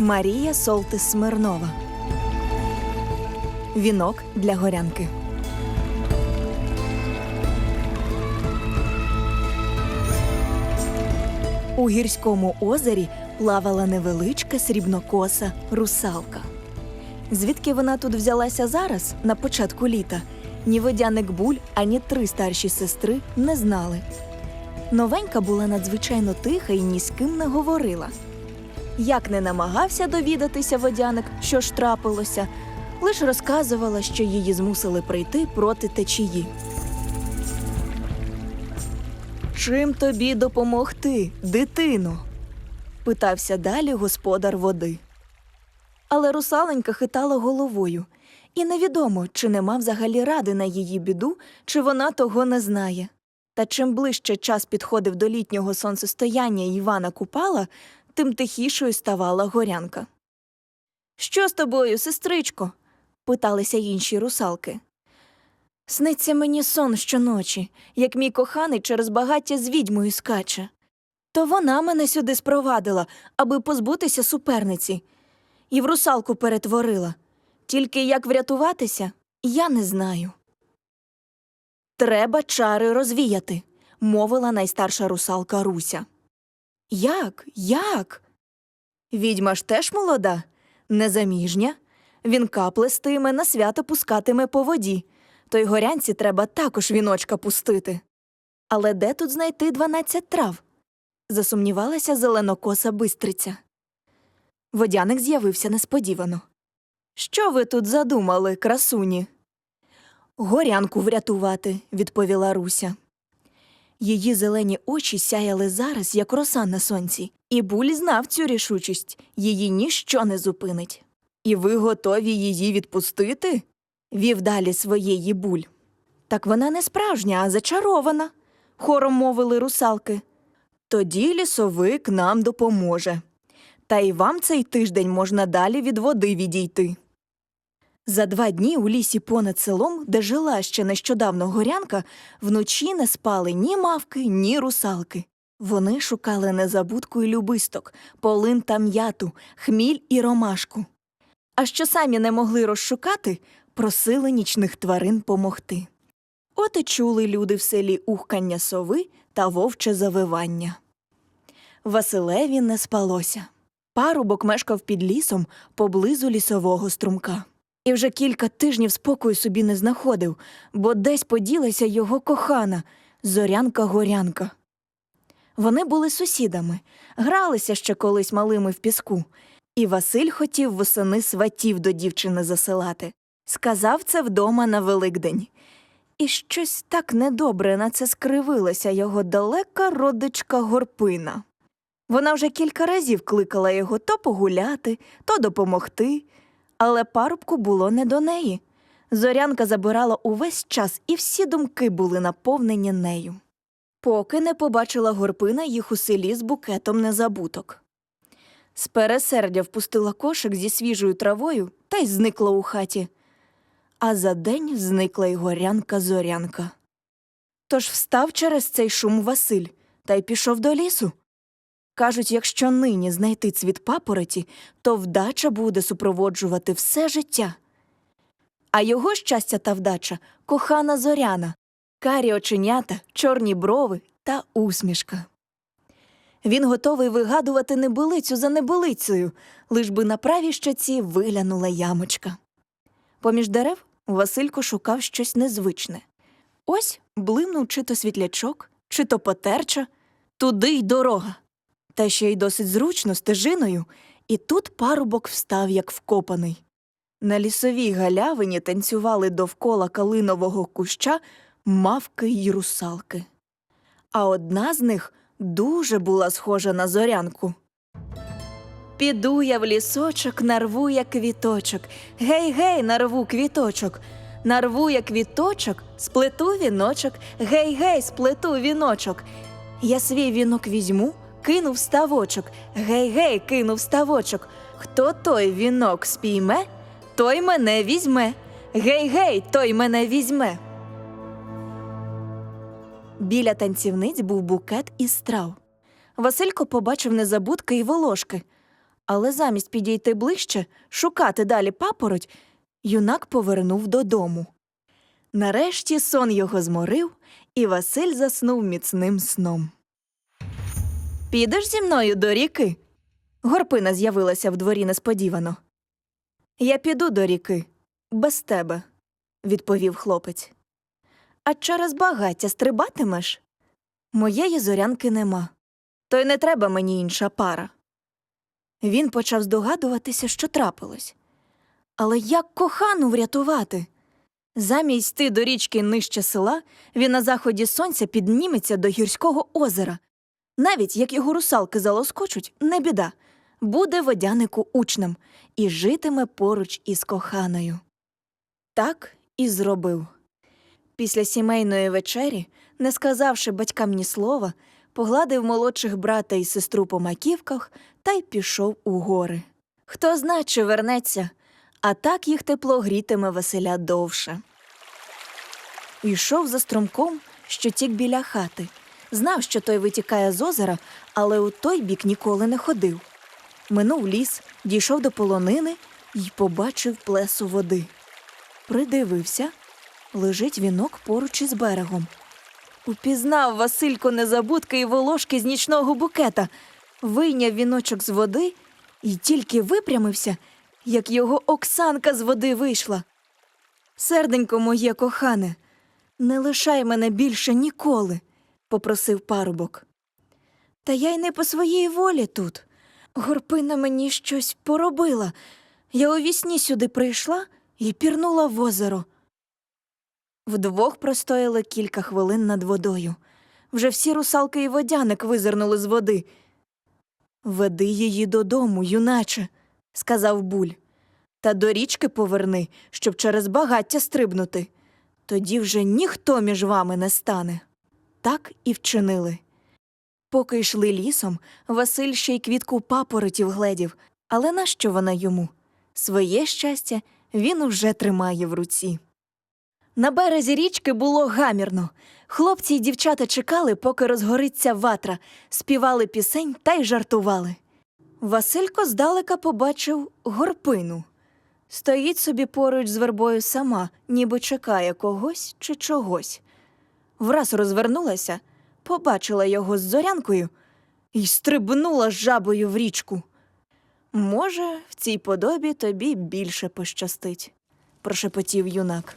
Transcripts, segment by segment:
Марія Солтис Смирнова. Вінок для горянки. У гірському озері плавала невеличка срібнокоса русалка. Звідки вона тут взялася зараз, на початку літа, ні водяник буль, ані три старші сестри не знали. Новенька була надзвичайно тиха і ні з ким не говорила. Як не намагався довідатися водяник, що ж трапилося, лиш розказувала, що її змусили прийти проти течії. Чим тобі допомогти, дитино? питався далі господар води. Але русаленька хитала головою, і невідомо, чи нема взагалі ради на її біду, чи вона того не знає. Та чим ближче час підходив до літнього сонцестояння Івана Купала, тим тихішою ставала горянка. Що з тобою, сестричко? питалися інші русалки. Сниться мені сон щоночі, як мій коханий через багаття з відьмою скаче. То вона мене сюди спровадила, аби позбутися суперниці, і в русалку перетворила. Тільки як врятуватися, я не знаю. Треба чари розвіяти, мовила найстарша русалка Руся. Як? Як? Відьма ж теж молода, незаміжня. Вінка плестиме, на свято пускатиме по воді. То й горянці треба також віночка пустити. Але де тут знайти дванадцять трав? засумнівалася зеленокоса бистриця. Водяник з'явився несподівано. Що ви тут задумали, красуні? Горянку врятувати, відповіла Руся. Її зелені очі сяяли зараз, як роса на сонці, і буль знав цю рішучість її ніщо не зупинить. І ви готові її відпустити? вів далі своєї буль. Так вона не справжня, а зачарована, хором мовили русалки. Тоді лісовик нам допоможе. Та й вам цей тиждень можна далі від води відійти. За два дні у лісі понад селом, де жила ще нещодавно горянка, вночі не спали ні мавки, ні русалки. Вони шукали незабудку й любисток, полин та м'яту, хміль і ромашку. А що самі не могли розшукати, просили нічних тварин помогти. От і чули люди в селі ухкання сови та вовче завивання. Василеві не спалося. Парубок мешкав під лісом поблизу лісового струмка. І вже кілька тижнів спокою собі не знаходив, бо десь поділася його кохана зорянка-горянка. Вони були сусідами, гралися ще колись малими в піску, і Василь хотів восени сватів до дівчини засилати. Сказав це вдома на Великдень. І щось так недобре на це скривилася його далека родичка горпина. Вона вже кілька разів кликала його то погуляти, то допомогти, але парубку було не до неї. Зорянка забирала увесь час, і всі думки були наповнені нею. Поки не побачила горпина їх у селі з букетом незабуток. З пересердя впустила кошик зі свіжою травою та й зникла у хаті. А за день зникла й горянка зорянка. Тож встав через цей шум Василь та й пішов до лісу. Кажуть, якщо нині знайти цвіт папороті, то вдача буде супроводжувати все життя. А його щастя та вдача кохана зоряна, карі оченята, чорні брови та усмішка. Він готовий вигадувати небилицю за небилицею, лиш би на правій щоці виглянула ямочка. Поміж дерев Василько шукав щось незвичне. Ось блимнув чи то світлячок, чи то потерча, туди й дорога. Та ще й досить зручно стежиною, і тут парубок встав, як вкопаний. На лісовій галявині танцювали довкола калинового куща мавки й русалки. А одна з них дуже була схожа на зорянку. Піду я в лісочок, нарву я квіточок. Гей, гей, нарву квіточок. Нарву я квіточок, сплету віночок, гей, гей, сплету віночок. Я свій вінок візьму, кину в ставочок, гей, гей, кину в ставочок. Хто той вінок спійме, той мене візьме. Гей, гей, той мене візьме. Біля танцівниць був букет із трав. Василько побачив незабудки й волошки, Але замість підійти ближче, шукати далі папороть, юнак повернув додому. Нарешті сон його зморив, і Василь заснув міцним сном. Підеш зі мною до ріки? Горпина з'явилася в дворі несподівано. Я піду до ріки, без тебе, відповів хлопець. А через багаття стрибатимеш? Моєї зорянки нема. То й не треба мені інша пара. Він почав здогадуватися, що трапилось. Але як кохану врятувати? Замість йти до річки нижче села, він на заході сонця підніметься до гірського озера. Навіть як його русалки залоскочуть, не біда. Буде водянику учнем і житиме поруч із коханою. Так і зробив. Після сімейної вечері, не сказавши батькам ні слова, погладив молодших брата і сестру по маківках та й пішов у гори. Хто зна, чи вернеться, а так їх тепло грітиме Василя довше. Йшов за струмком, що тік біля хати. Знав, що той витікає з озера, але у той бік ніколи не ходив. Минув ліс, дійшов до полонини й побачив плесу води. Придивився лежить вінок поруч із берегом. Упізнав Василько незабудки і волошки з нічного букета, вийняв віночок з води і тільки випрямився, як його Оксанка з води вийшла. Серденько моє кохане, не лишай мене більше ніколи, попросив парубок. Та я й не по своїй волі тут. Горпина мені щось поробила. Я у вісні сюди прийшла і пірнула в озеро. Вдвох простояли кілька хвилин над водою. Вже всі русалки і водяник визирнули з води. Веди її додому, юначе, сказав буль. Та до річки поверни, щоб через багаття стрибнути. Тоді вже ніхто між вами не стане. Так і вчинили. Поки йшли лісом, Василь ще й квітку папоротів гледів, але нащо вона йому? Своє щастя він уже тримає в руці. На березі річки було гамірно. Хлопці й дівчата чекали, поки розгориться ватра, співали пісень та й жартували. Василько здалека побачив горпину. Стоїть собі поруч з вербою сама, ніби чекає когось чи чогось. Враз розвернулася, побачила його з зорянкою і стрибнула жабою в річку. Може, в цій подобі тобі більше пощастить, прошепотів юнак.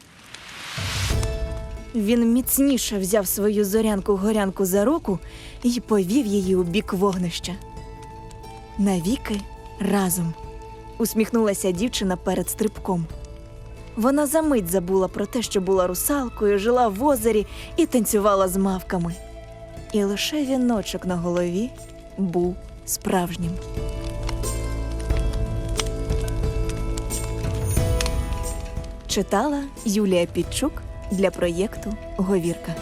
Він міцніше взяв свою зорянку горянку за руку і повів її у бік вогнища. Навіки разом, усміхнулася дівчина перед стрибком. Вона за мить забула про те, що була русалкою, жила в озері і танцювала з мавками. І лише віночок на голові був справжнім. Читала Юлія Підчук для проєкту Говірка.